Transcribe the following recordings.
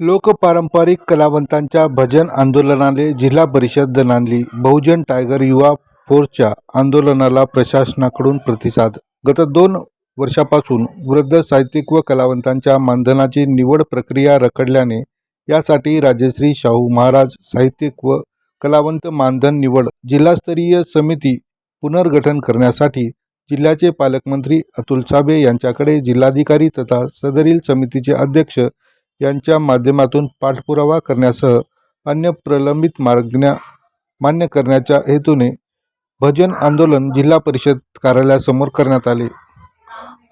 लोकपारंपरिक कलावंतांच्या भजन आंदोलनाने जिल्हा परिषद दणाणली बहुजन टायगर युवा फोर्सच्या आंदोलनाला प्रशासनाकडून प्रतिसाद. गत दोन वर्षापासून वृद्ध साहित्यिक व कलावंतांच्या मानधनाची निवड प्रक्रिया रखडल्याने यासाठी राजश्री शाहू महाराज साहित्यिक व कलावंत मानधन निवड जिल्हास्तरीय समिती पुनर्गठन करण्यासाठी जिल्ह्याचे पालकमंत्री अतुल साबे यांच्याकडे जिल्हाधिकारी तथा सदरील समितीचे अध्यक्ष यांच्या माध्यमातून पाठपुरावा करण्यासह अन्य प्रलंबित मागण्या मान्य करण्याच्या हेतूने भजन आंदोलन जिल्हा परिषद कार्यालयासमोर करण्यात आले.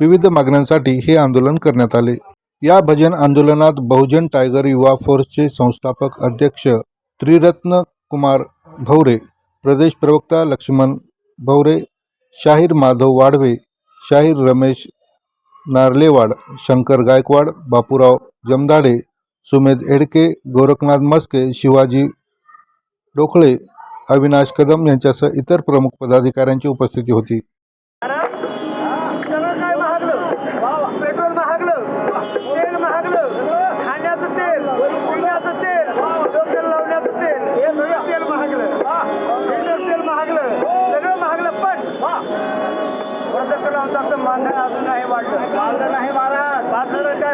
विविध मागण्यांसाठी हे आंदोलन करण्यात आले. या भजन आंदोलनात बहुजन टायगर युवा फोर्सचे संस्थापक अध्यक्ष त्रिरत्न कुमार भवरे प्रदेश प्रवक्ता लक्ष्मण भवरे शाहीर माधव वाढवे शाहीर रमेश नार्लेवाड शंकर गायकवाड बापूराव जमदाडे सुमेध एडके, गोरखनाथ मस्के, शिवाजी डोखले, अविनाश कदम यांच्यासह इतर प्रमुख पदाधिकार उपस्थिति होती. मानधन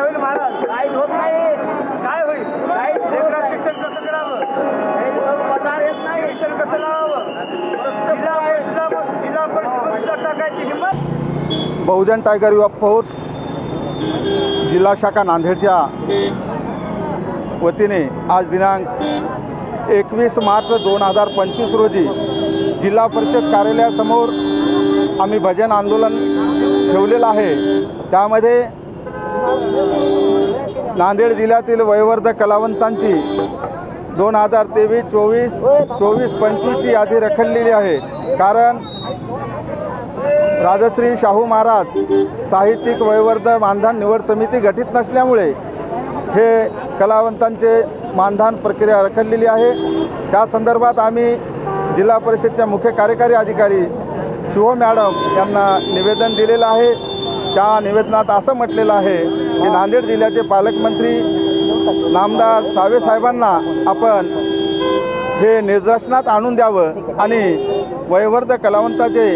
बहुजन टायगर युवा फोर्स जिल्हा शाखा नांदेडच्या वतीने आज दिनांक एकवीस मार्च दोन हजार पंचवीस रोजी जिल्हा परिषद कार्यालयासमोर आम्ही भजन आंदोलन ठेवलेलं आहे. त्यामध्ये नांदेड जिल्ह्यातील वयोवर्ध कलावंतांची दोन हजार तेवीस चोवीस चोवीस पंचवीसची यादी रखडलेली आहे. कारण राजश्री शाहू महाराज साहित्यिक वयवर्ध मानधन निवड समिती गठीत नसल्यामुळे हे कलावंतांचे मानधन प्रक्रिया रखडलेली आहे. त्या संदर्भात आम्ही जिल्हा परिषदच्या मुख्य कार्यकारी अधिकारी शिव मॅडम यांना निवेदन दिलेलं आहे. त्या निवेदनात असं म्हटलेलं आहे की नांदेड जिल्ह्याचे पालकमंत्री नामदार सावे साहेबांना आपण हे निदर्शनात आणून द्यावं आणि वयवर्ध कलावंताचे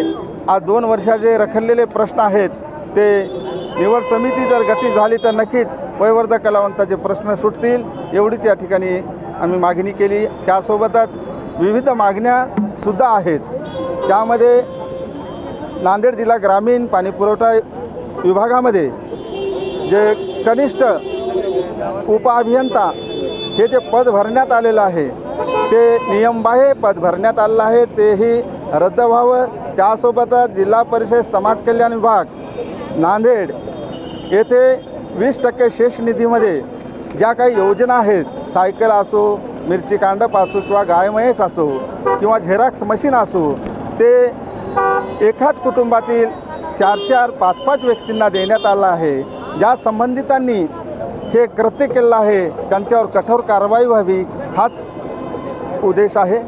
आज दोन वर्षाचे रखडलेले प्रश्न आहेत ते निवड समिती जर गठीत झाली तर नक्कीच वयवर्ध कलावंताचे प्रश्न सुटतील. एवढीच या ठिकाणी आम्ही मागणी केली. त्यासोबतच विविध मागण्यासुद्धा आहेत. त्यामध्ये नांदेड जिल्हा ग्रामीण पाणीपुरवठा विभागामध्ये जे कनिष्ठ उपअभियंता हे जे पद भरण्यात आलेलं आहे ते नियमबाह्य पद भरण्यात आलेलं आहे तेही रद्द व्हावं. त्यासोबतच जिल्हा परिषद समाज कल्याण विभाग नांदेड येथे वीस टक्के शेष निधीमध्ये ज्या काही योजना आहेत सायकल असो मिरची कांडप असो किंवा गाय म्हैस असो किंवा झेरॉक्स मशीन असो ते एकाच कुटुंबातील चार चार पाच पाच व्यक्तींना देण्यात आलं आहे. ज्या संबंधितांनी हे कृत्य केलं आहे त्यांच्यावर कठोर कारवाई व्हावी हाच उद्देश आहे.